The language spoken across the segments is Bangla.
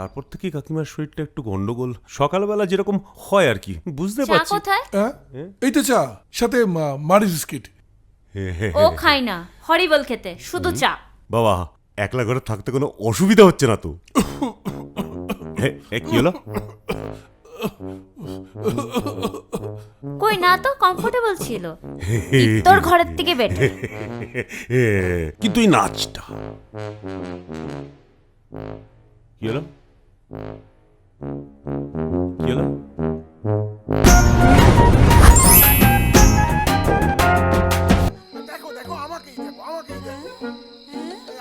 তারপর থেকে কাকিমার শরীরটা একটু গন্ডগোল। সকালবেলা যেরকম হয় আর কি বুঝতে চা পারছি। কোথায়? হ্যাঁ? এই তো চা সাথে মা- মারি বিস্কিট। ও খায় না হরিবল খেতে শুধু চা। বাবা একলা ঘরে থাকতে কোনো অসুবিধা হচ্ছে না তো? এ, এ, কি হলো? কই না তো কমফোর্টেবল ছিল। তোর ঘরের থেকে বেটার এ, কিন্তু এই নাচটা। কি হলো? কি হলো দেখো দেখো আমাকেই দেখো আমাকেই দেখো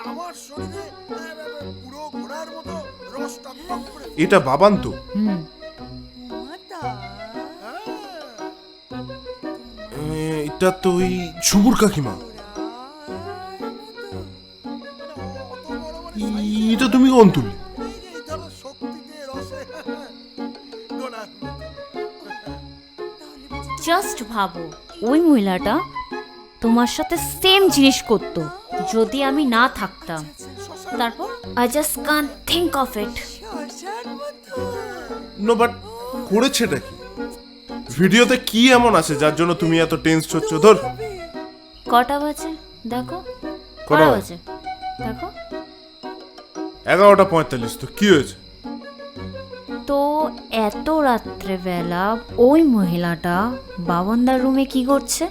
আমার শরীরে পুরো ঘোড়ার মতো রস টকটক করে এটা বাবান তো এটা তো ওই ঝুবুর কাকিমা এটা তুমি কোন তুলে ভাবো। ওই মহিলাটা তোমার সাথে সেম জিনিস করতো যদি আমি না থাকতাম। তারপর I just can think of it no but করেছেটা কি? ভিডিওতে কি এমন আছে যার জন্য তুমি এত টেন্স হচ্ছ? ধর। কটা বাজে? দেখো। কটা বাজে? দেখো। এগারোটা পঁয়তাল্লিশ তো কি হয়েছে? এত রাত্রেবেলা ওই মহিলাটা বাবনদার রুমে কি করছে?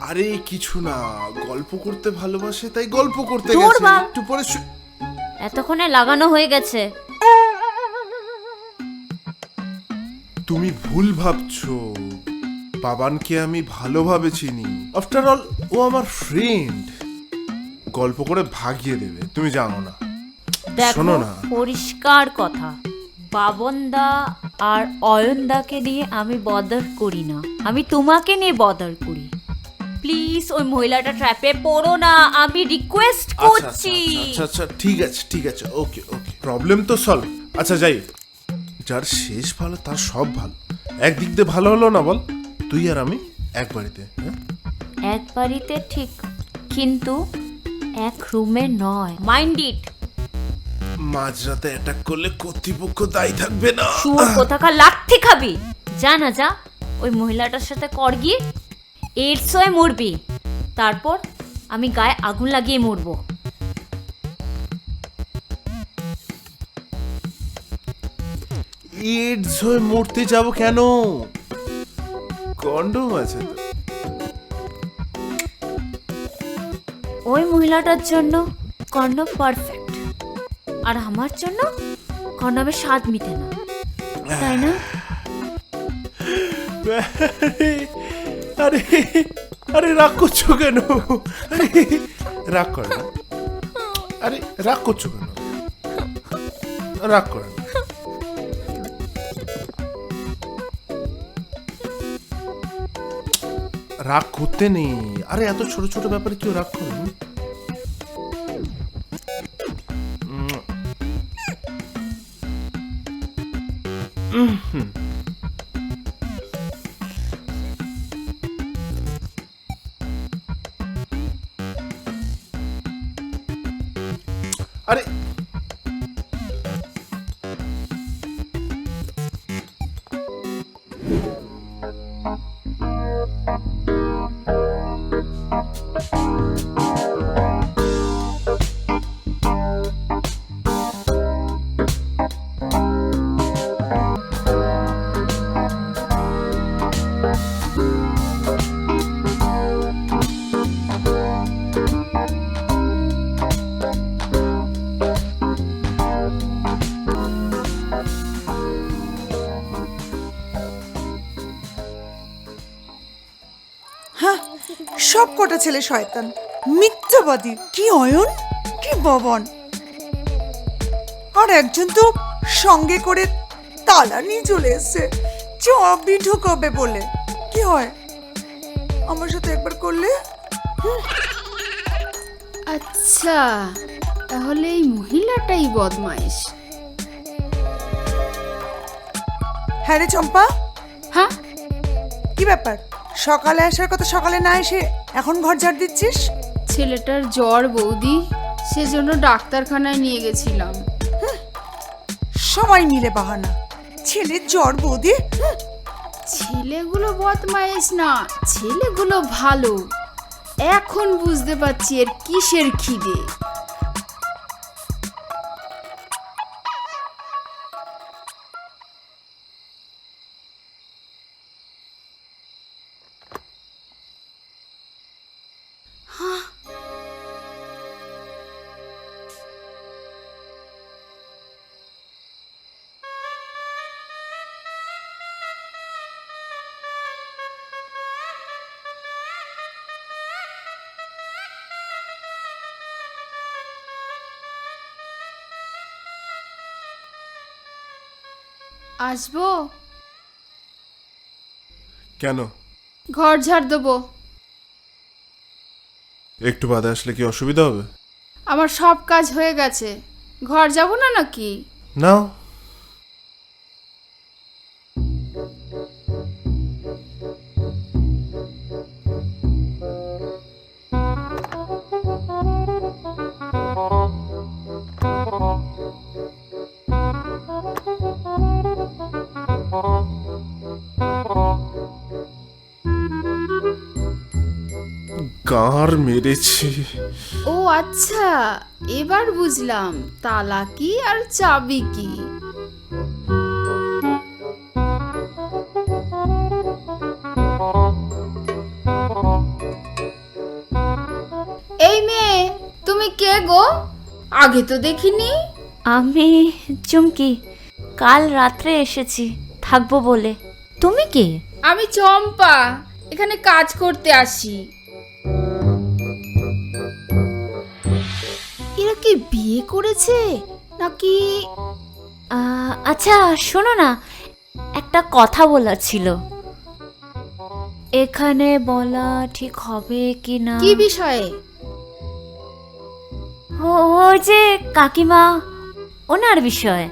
আরে কিছু না গল্প করতে ভালোবাসে তাই গল্প করতে গেছে। একটু পরে শু- এতক্ষণে লাগানো হয়ে গেছে। তুমি ভুল ভাবছ। বাবানকে আমি ভালোভাবে চিনি। আফটার অল ও আমার ফ্রেন্ড গল্প করে ভাগিয়ে দেবে তুমি জানো না। দেখো শোনো না। পরিষ্কার কথা। বাবনদা আর অয়নদাকে নিয়ে আমি বদার করি না। আমি তোমাকে নিয়ে বদার করি। প্লিজ ওই মহিলাটা ট্র্যাপে পড়ো না। আমি রিকোয়েস্ট আচ্ছা, আচ্ছা, করছি। আচ্ছা আচ্ছা ঠিক আছে ঠিক আছে ওকে ওকে প্রবলেম তো সলভ আচ্ছা যাই যার শেষ ভালো তার সব ভালো। একদিক দিয়ে ভালো হলো না বল? তুই আর আমি এক বাড়িতে হ্যাঁ? এক বাড়িতে ঠিক কিন্তু এক রুমে নয়। মাইন্ড ইট মাঝরাতে অ্যাটাক করলে কর্তৃপক্ষ দায়ী থাকবে না। শুয়োর কোথাকার লাথি খাবি। যা না যা ওই মহিলাটার সাথে কর গিয়ে এইডস হয়ে মরবি। তারপর আমি গায়ে আগুন লাগিয়ে মরবো। এইডস হয়ে মরতে যাব কেন? কন্ডম আছে তো। ওই মহিলাটার জন্য কন্ডম পারফেক্ট আর আমার জন্য কন্ডমের স্বাদ মিটে না। তাই না? আরে আরে রাগ করছ কেন? আরে, রাগ করে না। আরে রাগ করছ কেন? রাগ করে রাগ করতে নেই। আরে এত ছোট ছোট ব্যাপারে কেউ রাগ করে হুম? হ্যাঁ সব কটা ছেলে শয়তান। মিথ্যাবাদী। কি অয়ন? কি ববন? আর একজন তো সঙ্গে করে তালা নিয়ে চলে এসছে। চবি ঢুকবে বলে? কি হয়? আমার সাথে একবার করলে? আচ্ছা তাহলে এই মহিলাটাই বদমাইশ। হ্যাঁ রে চম্পা। হ্যাঁ? কি ব্যাপার? সকালে আসার কথা সকালে না এসে এখন ঘর ঝাড় দিচ্ছিস? ছেলেটার জ্বর বৌদি সেজন্য ডাক্তারখানায় নিয়ে গেছিলাম। সবাই মিলে বাহানা। ছেলের জ্বর বৌদি ছেলেগুলো বদমাইশ না ছেলেগুলো ভালো। এখন বুঝতে পারছি এর কিসের খিদে। আসব? কেন? ঘর ঝাড় দেবো। একটু বাদে আসলে কি অসুবিধা হবে? আমার সব কাজ হয়ে গেছে। ঘর যাব না নাকি? নাও। গাঁর মেরেছে? ও আচ্ছা এবার বুঝলাম তালা কি আর চাবি কি? এই মেয়ে তুমি কে গো? আগে তো দেখিনি। আমি চুমকি কাল রাত্রে এসেছি থাকব বলে। তুমি কে? আমি চম্পা এখানে কাজ করতে আসি। কি বিয়ে করেছে? নাকি আচ্ছা শোনো না একটা কথা বলার ছিল। এখানে বলা ঠিক হবে কি না? কি বিষয়ে? ও যে কাকিমা ওনার বিষয়ে।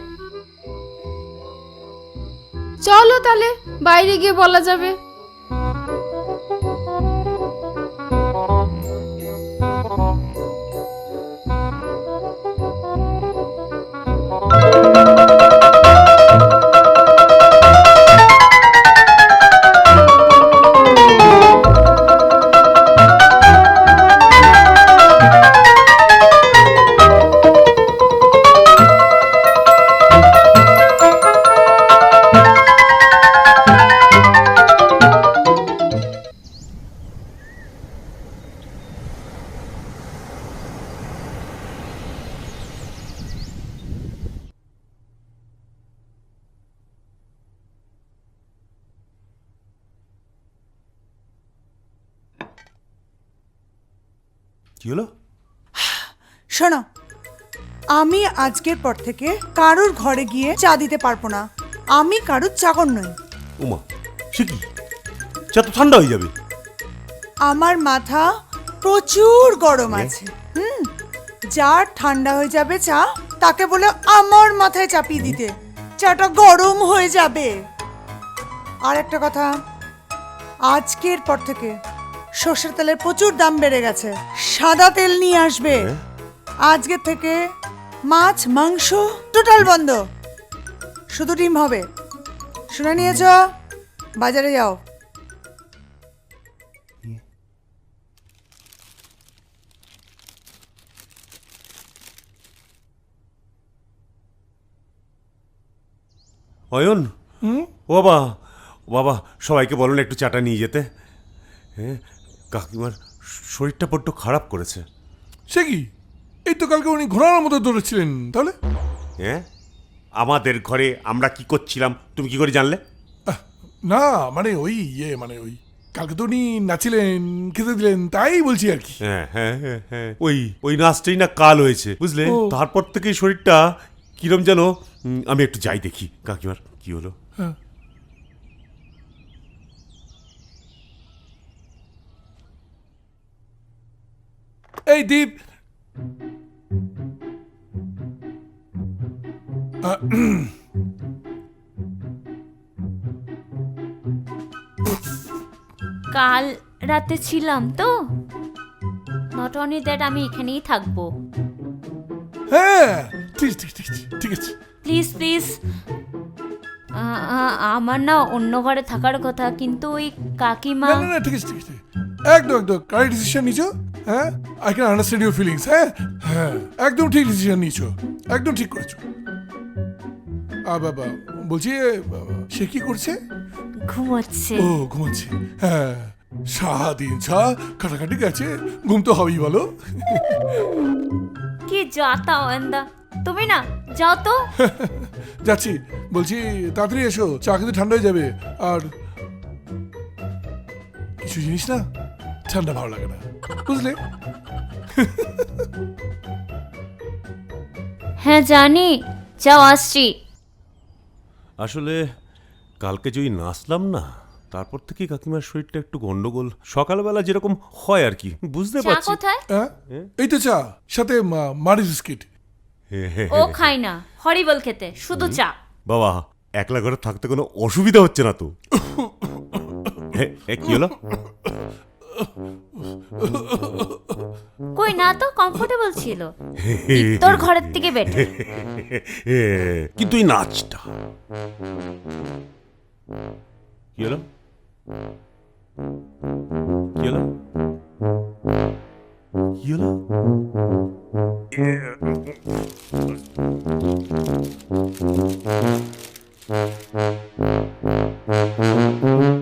চলো তাহলে বাইরে গিয়ে বলা যাবে। হলো? শোনো আমি আজকের পর থেকে কারোর ঘরে গিয়ে চা দিতে পারব না। আমি কারোর চাকর নই। উমা সে কি? চা তো ঠান্ডা হয়ে যাবে। আমার মাথা প্রচুর গরম আছে। হুম যার ঠান্ডা হয়ে যাবে চা তাকে বলে আমার মাথায় চাপিয়ে দিতে। চাটা গরম হয়ে যাবে। আর একটা কথা আজকের পর থেকে সর্ষের তেলের প্রচুর দাম বেড়ে গেছে। সাদা তেল নিয়ে আসবে। আজকে থেকে মাছ মাংস টোটাল বন্ধ। শুধু ডিম হবে। শুনে নিয়েছ? বাজারে যাও। অয়ন? ও বাবা বাবা সবাইকে বলো না একটু চাটা নিয়ে যেতে। হ্যাঁ? কাকিমার শরীরটা বড্ড খারাপ করেছে। সে কি? এই তো কালকে উনি ঘোড়ার মতো দৌড়েছিলেন তাহলে? হ্যাঁ? আমাদের ঘরে আমরা কি করছিলাম তুমি কি করে জানলে? না মানে ওই ইয়ে মানে ওই কালকে তো উনি নাচিলেন খেতে দিলেন তাই বলছি আর কি। হ্যাঁ হ্যাঁ হ্যাঁ হ্যাঁ। ওই ওই নাচটাই না কাল হয়েছে বুঝলে? তারপর থেকেই শরীরটা কিরম যেন আমি একটু যাই দেখি কাকিমার কি হলো? হ্যাঁ। এই আহ, কাল রাতে ছিলাম তো। নট অনলি দ্যাট আমি এখানেই থাকব। হ্যাঁ ঠিক ঠিক ঠিক ঠিক আছে। প্লিজ প্লিজ আমার না অন্য ঘরে থাকার কথা কিন্তু ওই কাকিমা না না না ঠিক আছে ঠিক আছে। একদম একদম কারেক্ট ডিসিশন নিছো? হ্যাঁ? I can understand your feelings হ্যাঁ? হ্যাঁ। একদম ঠিক ডিসিশন নিয়েছো। একদম ঠিক করেছ। আ বাবা বলছি সে কি করছে? ঘুমোচ্ছে। ও ঘুমাচ্ছে। হ্যাঁ। সারাদিন ছা কাটাকাটি গেছে ঘুম তো হবেই বলো। কি যাতা অয়ন্দা। তুমি না যাও তো। যাচ্ছি। বলছি তাড়াতাড়ি এসো চা কিন্তু ঠান্ডা হয়ে যাবে। আর কিছু জিনিস না ঠান্ডা ভালো লাগে না। বুঝলে? হ্যাঁ জানি। যাও আসছি। আসলে কালকে যদি নাচলাম না তারপর থেকে কাকিমার শরীরটা একটু গন্ডগোল। সকালবেলা যেরকম হয় আর কি বুঝতে চা পারছি। কোথায়? হ্যাঁ? এই তো চা সাথে মা- মারি বিস্কিট। হে, হে, ও খাই না হরিবল খেতে শুধু চা। বাবা একলা ঘরে থাকতে কোনো অসুবিধা হচ্ছে না তো? কি হলো? কই না তো কমফোর্টেবল ছিল। তোর ঘরের থেকে বেটার কিন্তু এই নাচটা। কি হলো? কি হলো? কি হলো?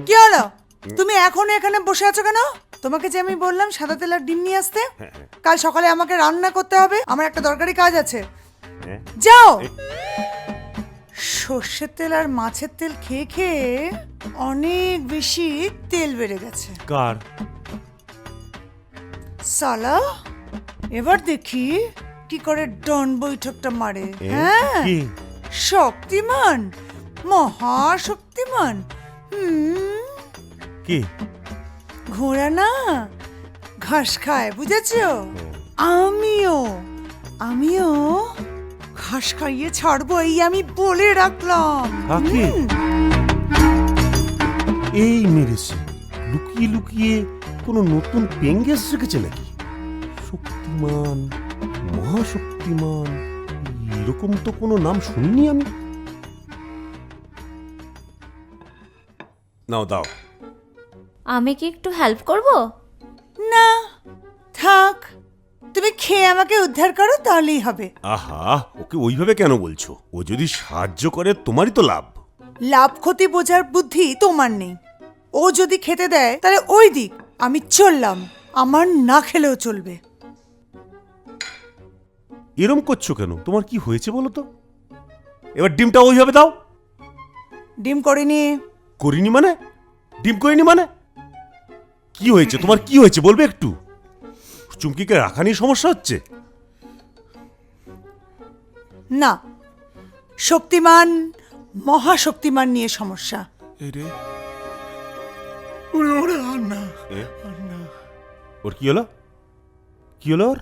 কি হলো? তুমি এখনও এখানে বসে আছো কেন? তোমাকে যে আমি বললাম সাদা তেল আর ডিম নিয়ে আসতে কাল সকালে আমাকে রান্না করতে হবে আমার একটা দরকারি কাজ আছে। হ্যাঁ। যাও! সর্ষের তেল আর মাছের তেল খেয়ে খেয়ে অনেক বেশি তেল বেড়ে গেছে। কার? সালা এবার দেখি কি করে ডন বৈঠকটা মারে হ্যাঁ? শক্তিমান মহাশক্তিমান। হুম কি? ঘোড়া না? ঘাস খায় বুঝেছ? আমিও আমিও ঘাস খাইয়ে ছাড়বো এই আমি বলে রাখলাম। কাকে? এই মেরেছে লুকিয়ে লুকিয়ে কোনো নতুন পেঙ্গেস রেখেছে নাকি? শক্তিমান মহাশক্তিমান এরকম তো কোনো নাম শুনিনি আমি। নাও দাও। আমি কি একটু হেল্প করব? না থাক। তুমি খেয়ে আমাকে উদ্ধার করো তাহলেই হবে। আহা ওকে ওইভাবে কেন বলছো? ও যদি সাহায্য করে তোমারই তো লাভ। লাভ ক্ষতি বোঝার বুদ্ধি তোমার নেই। ও যদি খেতে দেয় তাহলে ওই দিক আমি চললাম। আমার না খেলেও চলবে। এরম করছ কেন? তোমার কি হয়েছে বলো তো? এবার ডিমটা ওইভাবে দাও। ডিম করিনি। করিনি মানে? ডিম করিনি মানে? কি হয়েছে? তোমার কি হয়েছে? বলবে একটু। চুমকিকে রাখা নিয়ে সমস্যা হচ্ছে? না শক্তিমান মহাশক্তিমান নিয়ে সমস্যা। ওর কি হলো? কি হলো ওর?